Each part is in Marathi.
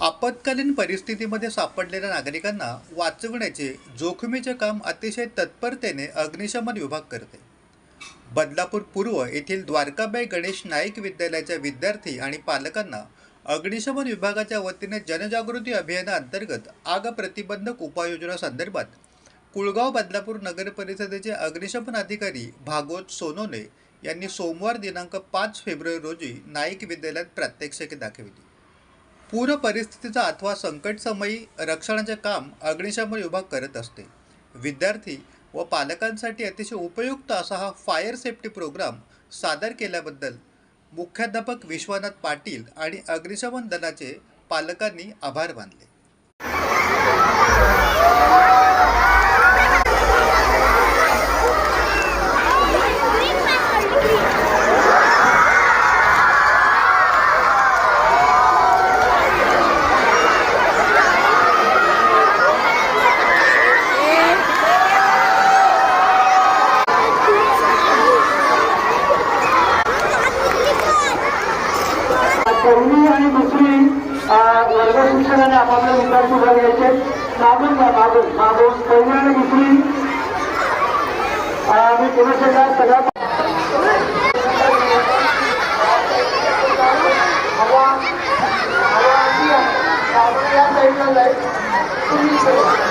आपत्कालीन परिस्थितीमध्ये सापडलेल्या नागरिकांना वाचवण्याचे जोखमीचे काम अतिशय तत्परतेने अग्निशमन विभाग करते. बदलापूर पूर्व येथील द्वारकाबाई गणेश नाईक विद्यालयाच्या विद्यार्थी आणि पालकांना अग्निशमन विभागाच्या वतीने जनजागृती अभियानाअंतर्गत आग प्रतिबंधक उपाययोजनासंदर्भात कुळगाव बदलापूर नगर परिषदेचे अग्निशमन अधिकारी भागवत सोनोने यांनी सोमवार दिनांक पाच फेब्रुवारी रोजी नाईक विद्यालयात प्रात्यक्षिके दाखविली. पूर परिस्थितीचा अथवा संकटसमयी रक्षणाचे काम अग्निशमन विभाग करत असते. विद्यार्थी व पालकांसाठी अतिशय उपयुक्त असा हा फायर सेफ्टी प्रोग्राम सादर केल्याबद्दल मुख्याध्यापक विश्वनाथ पाटील आणि अग्निशमन दलाचे पालकांनी आभार मानले. पहिली आणि दुसरी वर्ग शिक्षकाने आपापले विद्यार्थी उभा घ्यायचे मागून घ्या मागून मागून. पहिली आणि दुसरी. मी पुरुष सगळ्या हवा हवा या साईडला जाईल. तुम्ही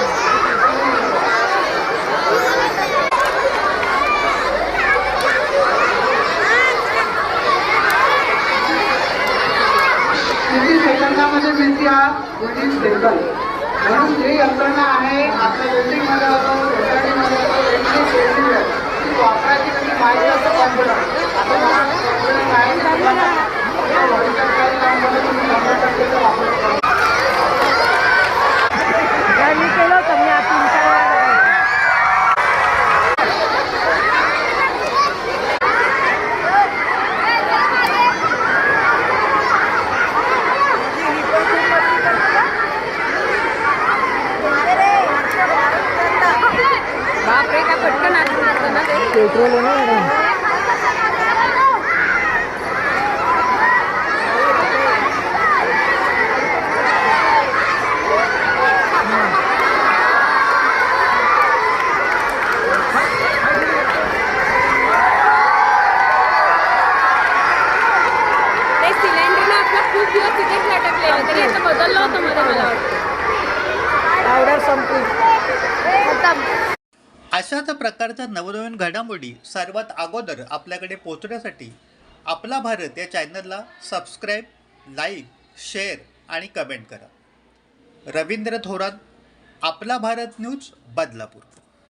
इकडे. मिळते हा म्हणून जी यंत्रणा आहे आपल्या बिल्डिंगमध्ये असो पेट्रोल आहे ना सिलेंडर खूप दिवस तिथेच लटकलेलं तरी आता बदललं होतं मध्ये मला. वाटतं संपली. अशाच प्रकारच्या नवनवीन घडामोडी सर्वात अगोदर आपल्याकडे पोहोचण्यासाठी आपला भारत या चॅनलला सबस्क्राईब लाईक शेअर आणि कमेंट करा. रवींद्र थोरात आपला भारत न्यूज बदलापूर.